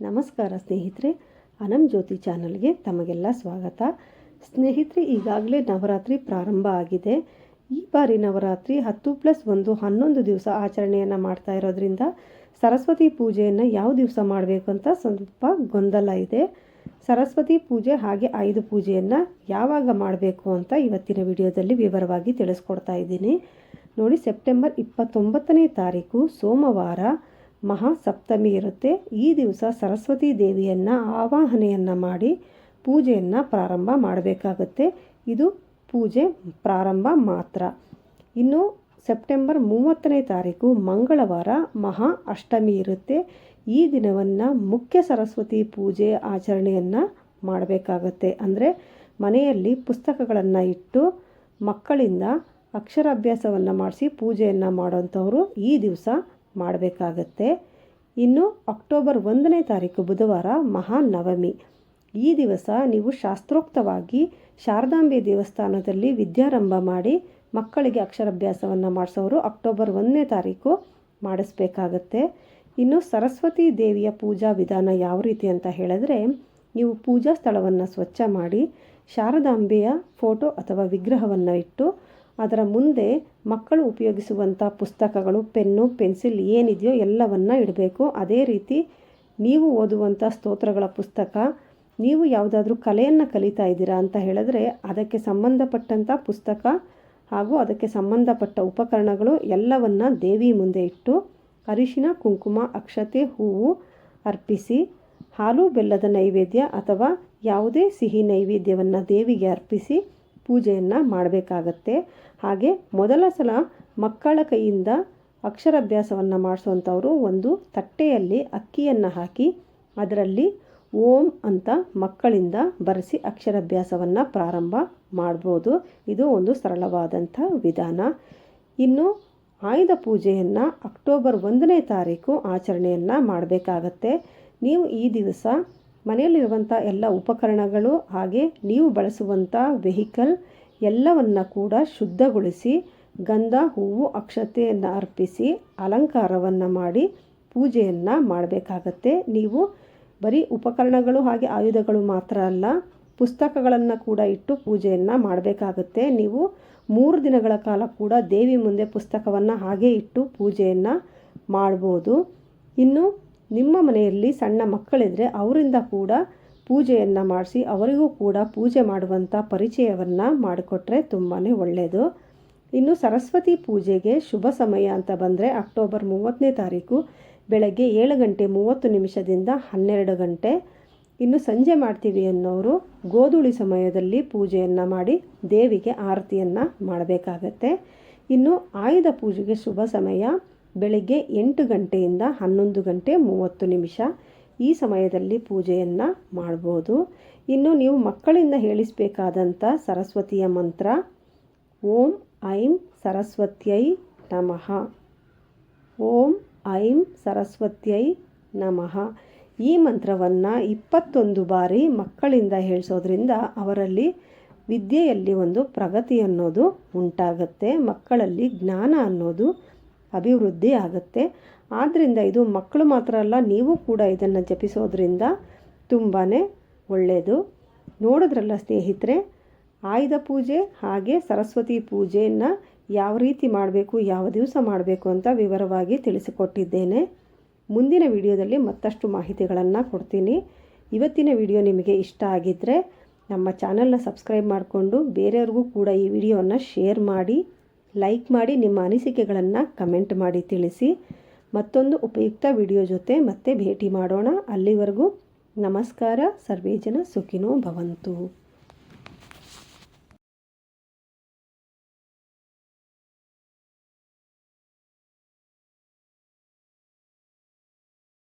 ನಮಸ್ಕಾರ ಸ್ನೇಹಿತರೆ, ಅನಂ ಜ್ಯೋತಿ ಚಾನಲ್ಗೆ ತಮಗೆಲ್ಲ ಸ್ವಾಗತ. ಸ್ನೇಹಿತರೆ, ಈಗಾಗಲೇ ನವರಾತ್ರಿ ಪ್ರಾರಂಭ ಆಗಿದೆ. ಈ ಬಾರಿ ನವರಾತ್ರಿ ಹತ್ತು ಪ್ಲಸ್ ಒಂದು ಹನ್ನೊಂದು ದಿವಸ ಆಚರಣೆಯನ್ನು ಮಾಡ್ತಾ ಇರೋದ್ರಿಂದ ಸರಸ್ವತಿ ಪೂಜೆಯನ್ನು ಯಾವ ದಿವಸ ಮಾಡಬೇಕು ಅಂತ ಸ್ವಲ್ಪ ಗೊಂದಲ ಇದೆ. ಸರಸ್ವತಿ ಪೂಜೆ ಹಾಗೆ ಐದು ಪೂಜೆಯನ್ನು ಯಾವಾಗ ಮಾಡಬೇಕು ಅಂತ ಇವತ್ತಿನ ವಿಡಿಯೋದಲ್ಲಿ ವಿವರವಾಗಿ ತಿಳಿಸ್ಕೊಡ್ತಾ ಇದ್ದೀನಿ. ನೋಡಿ, ಸೆಪ್ಟೆಂಬರ್ ಇಪ್ಪತ್ತೊಂಬತ್ತನೇ ತಾರೀಕು, ಸೋಮವಾರ. ಮಹಾಸಪ್ತಮಿ ಇರುತ್ತೆ. ಈ ದಿವಸ ಸರಸ್ವತಿ ದೇವಿಯನ್ನು ಆವಾಹನೆಯನ್ನು ಮಾಡಿ ಪೂಜೆಯನ್ನು ಪ್ರಾರಂಭ ಮಾಡಬೇಕಾಗುತ್ತೆ. ಇದು ಪೂಜೆ ಪ್ರಾರಂಭ ಮಾತ್ರ. ಇನ್ನು ಸೆಪ್ಟೆಂಬರ್ ಮೂವತ್ತನೇ ತಾರೀಕು ಮಂಗಳವಾರ ಮಹಾ ಅಷ್ಟಮಿ ಇರುತ್ತೆ. ಈ ದಿನವನ್ನು ಮುಖ್ಯ ಸರಸ್ವತಿ ಪೂಜೆ ಆಚರಣೆಯನ್ನು ಮಾಡಬೇಕಾಗತ್ತೆ. ಅಂದರೆ ಮನೆಯಲ್ಲಿ ಪುಸ್ತಕಗಳನ್ನು ಇಟ್ಟು ಮಕ್ಕಳಿಂದ ಅಕ್ಷರಾಭ್ಯಾಸವನ್ನು ಮಾಡಿಸಿ ಪೂಜೆಯನ್ನು ಮಾಡುವಂಥವರು ಈ ದಿವಸ ಮಾಡಬೇಕಾಗತ್ತೆ. ಇನ್ನು ಅಕ್ಟೋಬರ್ ಒಂದನೇ ತಾರೀಕು ಬುಧವಾರ ಮಹಾನವಮಿ. ಈ ದಿವಸ ನೀವು ಶಾಸ್ತ್ರೋಕ್ತವಾಗಿ ಶಾರದಾಂಬೆ ದೇವಸ್ಥಾನದಲ್ಲಿ ವಿದ್ಯಾರಂಭ ಮಾಡಿ ಮಕ್ಕಳಿಗೆ ಅಕ್ಷರಾಭ್ಯಾಸವನ್ನು ಮಾಡಿಸೋರು ಅಕ್ಟೋಬರ್ ಒಂದನೇ ತಾರೀಕು ಮಾಡಿಸ್ಬೇಕಾಗತ್ತೆ. ಇನ್ನು ಸರಸ್ವತಿ ದೇವಿಯ ಪೂಜಾ ವಿಧಾನ ಯಾವ ರೀತಿ ಅಂತ ಹೇಳಿದ್ರೆ, ನೀವು ಪೂಜಾ ಸ್ಥಳವನ್ನು ಸ್ವಚ್ಛ ಮಾಡಿ ಶಾರದಾಂಬೆಯ ಫೋಟೋ ಅಥವಾ ವಿಗ್ರಹವನ್ನು ಇಟ್ಟು ಅದರ ಮುಂದೆ ಮಕ್ಕಳು ಉಪಯೋಗಿಸುವಂಥ ಪುಸ್ತಕಗಳು, ಪೆನ್ನು, ಪೆನ್ಸಿಲ್ ಏನಿದೆಯೋ ಎಲ್ಲವನ್ನು ಇಡಬೇಕು. ಅದೇ ರೀತಿ ನೀವು ಓದುವಂಥ ಸ್ತೋತ್ರಗಳ ಪುಸ್ತಕ, ನೀವು ಯಾವುದಾದ್ರೂ ಕಲೆಯನ್ನು ಕಲಿತಾ ಇದ್ದೀರಾ ಅಂತ ಹೇಳಿದ್ರೆ ಅದಕ್ಕೆ ಸಂಬಂಧಪಟ್ಟಂಥ ಪುಸ್ತಕ ಹಾಗೂ ಅದಕ್ಕೆ ಸಂಬಂಧಪಟ್ಟ ಉಪಕರಣಗಳು ಎಲ್ಲವನ್ನ ದೇವಿ ಮುಂದೆ ಇಟ್ಟು ಅರಿಶಿನ, ಕುಂಕುಮ, ಅಕ್ಷತೆ, ಹೂವು ಅರ್ಪಿಸಿ ಹಾಲು, ಬೆಲ್ಲದ ನೈವೇದ್ಯ ಅಥವಾ ಯಾವುದೇ ಸಿಹಿ ನೈವೇದ್ಯವನ್ನು ದೇವಿಗೆ ಅರ್ಪಿಸಿ ಪೂಜೆಯನ್ನು ಮಾಡಬೇಕಾಗತ್ತೆ. ಹಾಗೆ ಮೊದಲ ಸಲ ಮಕ್ಕಳ ಕೈಯಿಂದ ಅಕ್ಷರಾಭ್ಯಾಸವನ್ನು ಮಾಡಿಸುವಂಥವರು ಒಂದು ತಟ್ಟೆಯಲ್ಲಿ ಅಕ್ಕಿಯನ್ನು ಹಾಕಿ ಅದರಲ್ಲಿ ಓಂ ಅಂತ ಮಕ್ಕಳಿಂದ ಬರೆಸಿ ಅಕ್ಷರಾಭ್ಯಾಸವನ್ನು ಪ್ರಾರಂಭ ಮಾಡ್ಬೋದು. ಇದು ಒಂದು ಸರಳವಾದಂಥ ವಿಧಾನ. ಇನ್ನು ಆಯುಧ ಪೂಜೆಯನ್ನು ಅಕ್ಟೋಬರ್ ಒಂದನೇ ತಾರೀಕು ಆಚರಣೆಯನ್ನು ಮಾಡಬೇಕಾಗತ್ತೆ. ನೀವು ಈ ದಿವಸ ಮನೆಯಲ್ಲಿರುವಂಥ ಎಲ್ಲ ಉಪಕರಣಗಳು ಹಾಗೆ ನೀವು ಬಳಸುವಂಥ ವೆಹಿಕಲ್ ಎಲ್ಲವನ್ನು ಕೂಡ ಶುದ್ಧಗೊಳಿಸಿ ಗಂಧ, ಹೂವು, ಅಕ್ಷತೆಯನ್ನು ಅರ್ಪಿಸಿ ಅಲಂಕಾರವನ್ನು ಮಾಡಿ ಪೂಜೆಯನ್ನು ಮಾಡಬೇಕಾಗತ್ತೆ. ನೀವು ಬರೀ ಉಪಕರಣಗಳು ಹಾಗೆ ಆಯುಧಗಳು ಮಾತ್ರ ಅಲ್ಲ, ಪುಸ್ತಕಗಳನ್ನು ಕೂಡ ಇಟ್ಟು ಪೂಜೆಯನ್ನು ಮಾಡಬೇಕಾಗತ್ತೆ. ನೀವು ಮೂರು ದಿನಗಳ ಕಾಲ ಕೂಡ ದೇವಿ ಮುಂದೆ ಪುಸ್ತಕವನ್ನು ಹಾಗೆ ಇಟ್ಟು ಪೂಜೆಯನ್ನು ಮಾಡ್ಬೋದು. ಇನ್ನು ನಿಮ್ಮ ಮನೆಯಲ್ಲಿ ಸಣ್ಣ ಮಕ್ಕಳಿದ್ರೆ ಅವರಿಂದ ಕೂಡ ಪೂಜೆಯನ್ನು ಮಾಡಿಸಿ ಅವರಿಗೂ ಕೂಡ ಪೂಜೆ ಮಾಡುವಂಥ ಪರಿಚಯವನ್ನು ಮಾಡಿಕೊಟ್ರೆ ತುಂಬಾ ಒಳ್ಳೆಯದು ಇನ್ನು ಸರಸ್ವತಿ ಪೂಜೆಗೆ ಶುಭ ಸಮಯ ಅಂತ ಬಂದರೆ ಅಕ್ಟೋಬರ್ ಮೂವತ್ತನೇ ತಾರೀಕು, ಬೆಳಗ್ಗೆ ಏಳು ಗಂಟೆ ಮೂವತ್ತು ನಿಮಿಷದಿಂದ ಹನ್ನೆರಡು ಗಂಟೆ. ಇನ್ನು ಸಂಜೆ ಮಾಡ್ತೀವಿ ಅನ್ನೋರು ಗೋಧೂಳಿ ಸಮಯದಲ್ಲಿ ಪೂಜೆಯನ್ನು ಮಾಡಿ ದೇವಿಗೆ ಆರತಿಯನ್ನು ಮಾಡಬೇಕಾಗತ್ತೆ. ಇನ್ನು ಆಯುಧ ಪೂಜೆಗೆ ಶುಭ ಸಮಯ ಬೆಳಗ್ಗೆ ಎಂಟು ಗಂಟೆಯಿಂದ ಹನ್ನೊಂದು ಗಂಟೆ ಮೂವತ್ತು ನಿಮಿಷ ಈ ಸಮಯದಲ್ಲಿ ಪೂಜೆಯನ್ನು ಮಾಡ್ಬೋದು. ಇನ್ನು ನೀವು ಮಕ್ಕಳಿಂದ ಹೇಳಿಸಬೇಕಾದಂಥ ಸರಸ್ವತಿಯ ಮಂತ್ರ, ಓಂ ಐಂ ಸರಸ್ವತ್ಯೈ ನಮಃ. ಓಂ ಐಂ ಸರಸ್ವತ್ಯೈ ನಮಃ. ಈ ಮಂತ್ರವನ್ನು ಇಪ್ಪತ್ತೊಂದು ಬಾರಿ ಮಕ್ಕಳಿಂದ ಹೇಳಿಸೋದ್ರಿಂದ ಅವರಲ್ಲಿ ವಿದ್ಯೆಯಲ್ಲಿ ಒಂದು ಪ್ರಗತಿ ಅನ್ನೋದು ಉಂಟಾಗುತ್ತೆ. ಮಕ್ಕಳಲ್ಲಿ ಜ್ಞಾನ ಅನ್ನೋದು ಅಭಿವೃದ್ಧಿ ಆಗುತ್ತೆ. ಆದ್ದರಿಂದ ಇದು ಮಕ್ಕಳು ಮಾತ್ರ ಅಲ್ಲ, ನೀವು ಕೂಡ ಇದನ್ನು ಜಪಿಸೋದ್ರಿಂದ ತುಂಬಾ ಒಳ್ಳೆಯದು ನೋಡಿದ್ರಲ್ಲ ಸ್ನೇಹಿತರೆ, ಆಯುಧ ಪೂಜೆ ಹಾಗೆ ಸರಸ್ವತಿ ಪೂಜೆಯನ್ನು ಯಾವ ರೀತಿ ಮಾಡಬೇಕು, ಯಾವ ದಿವಸ ಮಾಡಬೇಕು ಅಂತ ವಿವರವಾಗಿ ತಿಳಿಸಿಕೊಟ್ಟಿದ್ದೇನೆ. ಮುಂದಿನ ವಿಡಿಯೋದಲ್ಲಿ ಮತ್ತಷ್ಟು ಮಾಹಿತಿಗಳನ್ನು ಕೊಡ್ತೀನಿ. ಇವತ್ತಿನ ವಿಡಿಯೋ ನಿಮಗೆ ಇಷ್ಟ ಆಗಿದ್ದರೆ ನಮ್ಮ ಚಾನಲ್ನ ಸಬ್ಸ್ಕ್ರೈಬ್ ಮಾಡಿಕೊಂಡು ಬೇರೆಯವ್ರಿಗೂ ಕೂಡ ಈ ವಿಡಿಯೋವನ್ನು ಶೇರ್ ಮಾಡಿ. ಲೈಕ್ ಮಾಡಿ ನಿಮ್ಮ ಅನಿಸಿಕೆಗಳನ್ನು ಕಮೆಂಟ್ ಮಾಡಿ ತಿಳಿಸಿ. ಮತ್ತೊಂದು ಉಪಯುಕ್ತ ವಿಡಿಯೋ ಜೊತೆ ಮತ್ತೆ ಭೇಟಿ ಮಾಡೋಣ. ಅಲ್ಲಿವರೆಗೂ ನಮಸ್ಕಾರ. ಸರ್ವೇ ಜನ ಸುಖಿನೋ ಭವಂತು.